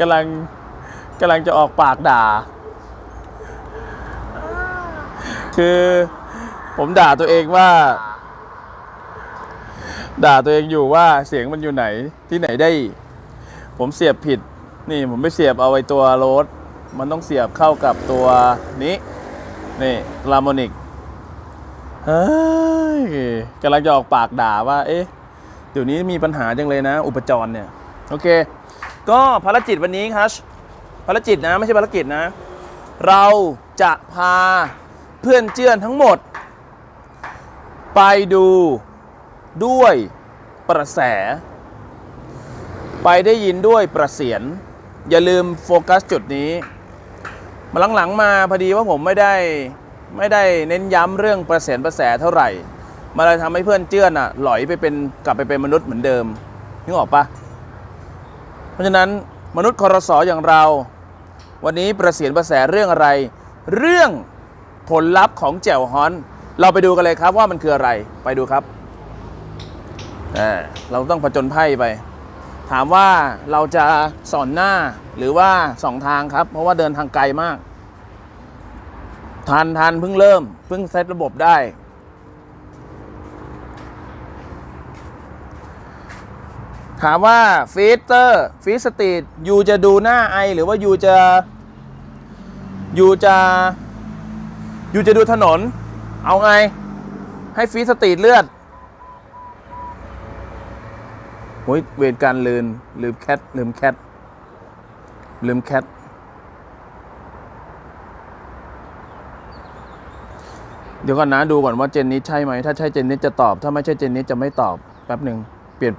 กำลังกำลังจะออกปากด่า คือผมด่าตัวเองว่า ด่าตัวเองอยู่ว่าเสียงมันอยู่ไหนที่ไหนได้ ผมเสียบผิด นี่ผมไม่เสียบเอาไว้ตัวโรดมันต้องเสียบเข้ากับตัวนี้ นี่ลามอนิกเฮ้ยกำลังจะออกปากด่าว่า เอ๊ะ เดี๋ยวนี้มีปัญหาจังเลยนะ อุปจรเนี่ย โอเค ก็ภารกิจวันนี้ครับภารกิจนะไม่ใช่ภารกิจนะ เราจะพาเพื่อนเจื้อนทั้งหมด ไปดูด้วยประแส ไปได้ยินด้วยประเสียน อย่าลืมโฟกัสจุดนี้ มาหลังๆมาพอดีว่าผมไม่ได้ไม่ได้เน้นย้ำเรื่องประเสียนประแสเท่าไหร่มันเลยทำให้เพื่อนเจื้อนอะหลอยไปเป็นกลับไปเป็นมนุษย์เหมือนเดิมนึกออกปะ ราะฉะนั้นมนุษย์คอรสออย่างเรา วันนี้ประเสียนประแสเรื่องอะไร เรื่องผลลัพธ์ของแจ่วฮอน เราไปดูกันเลยครับว่ามันคืออะไรไปดูครับเราต้องผจญไพ่ไป ถามว่าเราจะสอนหน้าหรือว่าสองทางครับ เพราะว่าเดินทางไกลมากทันทันเพิ่งเริ่ม เพิ่งเซตระบบได้ ถามว่าฟีเตอร์ฟีสตีดยูจะดูหน้าไอ หรือว่ายูจะยูจะยูจะดูถนน เอาไง ให้ฟีสตีดเลือดโอ้ยเวรการลืมลืมแคทลืมแคทลืมแคทเดี๋ยวก่อนนะดูก่อนว่าเจนนิสใช่ไหม ถ้าใช่เจนนิสจะตอบ ถ้าไม่ใช่เจนนิสจะไม่ตอบ แป๊บหนึ่งเปลี่ยน